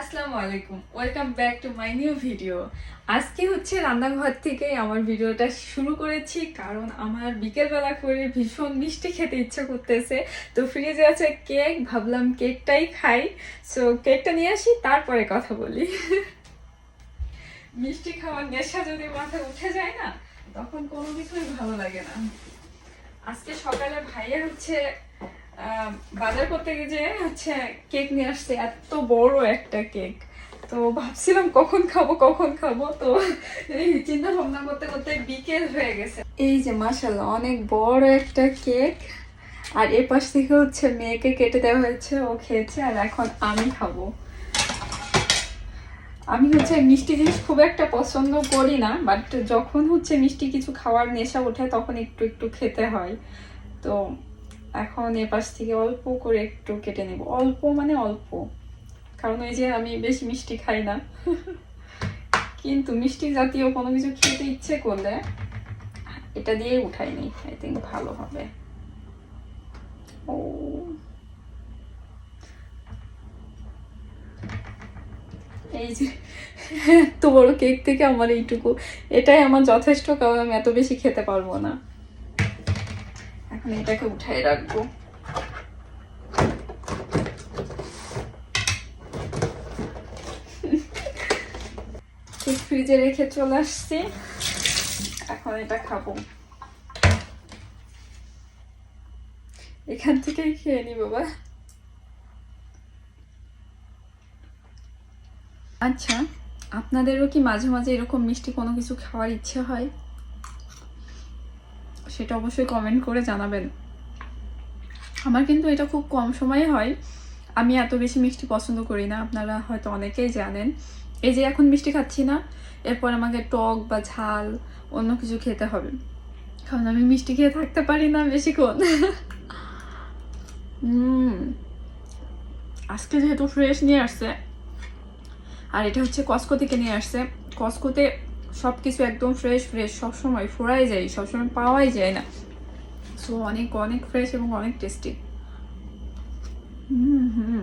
আসসালামু আলাইকুম। Welcome back to my new video আজকে হচ্ছে রান্নাঘর থেকে আমার ভিডিওটা শুরু করেছি, কারণ আমার বিকেলবেলা করে ভীষণ মিষ্টি খেতে ইচ্ছে করতেছে। তো ফ্রিজে আছে কেক ভাবলাম কেকটাই খাই। সো কেকটা নিয়ে আসি, তারপরে কথা বলি। মিষ্টি খাওয়ার নেশা যদি মাথায় উঠে যায় না, তখন কোনো কিছুই ভালো লাগে না। আজকে সকালে ভাইয়া হচ্ছে বাজার করতে গিয়ে যে, হচ্ছে, কেক নিয়ে আসছে, এত বড় একটা কেক। তো ভাবছিলাম, কখন খাব কখন খাব? তো এই চিন্তা ভাবনা করতে করতে বিকেল হয়ে গেছে। এই যে মাসাল্লাহ অনেক বড় একটা কেক। আর এ পাশ থেকে হচ্ছে, মেয়েকে কেটে দেওয়া হয়েছে, ও খেয়েছে, আর এখন আমি খাব। আমি হচ্ছে, মিষ্টি জিনিস খুব একটা পছন্দ করি না বাট যখন হচ্ছে, মিষ্টি কিছু খাওয়ার নেশা ওঠে তখন একটু একটু খেতে হয়। তো এখন এ পাশ থেকে অল্প করে একটু কেটে নেব। অল্প মানে অল্প। কারণ ওই যে আমি বেশি মিষ্টি খাই না। কিন্তু মিষ্টি জাতীয় কোনো কিছু খেতে ইচ্ছে করলে এটা দিয়ে উঠাই নি আই থিঙ্ক ভালো হবে। ও। এই যে এত বড় কেক থেকে আমার এইটুকু। এটাই আমার যথেষ্ট কারণ আমি এত বেশি খেতে পারব না। এখন এটাকে উঠাই রাখব। ফ্রিজে রেখে চলে আসছি। এখন এটা খাব। এখান থেকেই খেয়ে নি বাবা। আচ্ছা আপনাদেরও কি মাঝে মাঝে এরকম মিষ্টি কোনো কিছু খাওয়ার ইচ্ছে হয়? সেটা অবশ্যই কমেন্ট করে জানাবেন। আমার কিন্তু এটা খুব কম সময়ে হয়। আমি এত বেশি মিষ্টি পছন্দ করি না, আপনারা হয়তো অনেকেই জানেন। এই যে এখন মিষ্টি খাচ্ছি না, এরপর আমাকে টক বা ঝাল অন্য কিছু খেতে হবে। কারণ আমি মিষ্টি খেয়ে থাকতে পারি না বেশিক্ষণ। আজকে যেহেতু ফ্রেশ নিয়ে আসছে, আর এটা হচ্ছে কসকো থেকে নিয়ে আসছে। কসকোতে সব কিছু একদম ফ্রেশ ফ্রেশ সবসময় ফোরাই যায়, সবসময় পাওয়াই যায় না। সো অনেক অনেক ফ্রেশ এবং অনেক tasty hmm hmm.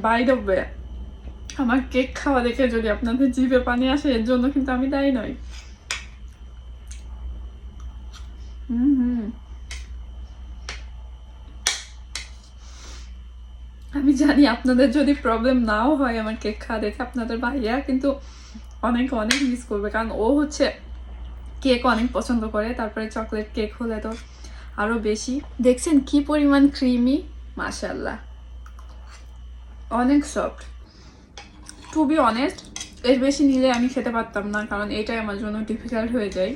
By the way আমার কেক খাওয়া দেখে যদি আপনাদের জিভে পানি আসে, এর জন্য কিন্তু আমি দায়ী নই। হুম হুম। আমি জানি আপনাদের যদি প্রবলেম নাও হয় আমার কেক খাওয়া দেখে আপনাদের ভাইয়া কিন্তু অনেক অনেক মিস করবে। কারণ ও হচ্ছে কেক অনেক পছন্দ করে, তারপরে চকলেট কেক হলে তো আরও বেশি। দেখছেন কি পরিমাণ ক্রিমি মাশাল্লাহ অনেক সফট টু বি অনেস্ট এর বেশি নিলে আমি খেতে পারতাম না, কারণ এটাই আমার জন্য ডিফিকাল্ট হয়ে যায়।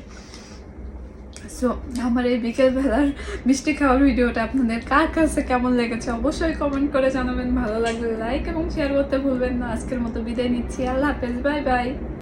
সো আমার এই বিকেলবেলার মিষ্টি খাওয়ার ভিডিওটা আপনাদের কার কাছে কেমন লেগেছে অবশ্যই কমেন্ট করে জানাবেন। ভালো লাগলে লাইক এবং শেয়ার করতে ভুলবেন না। আজকের মতো বিদায় নিচ্ছি। আল্লাহ হাফেজ। Bye bye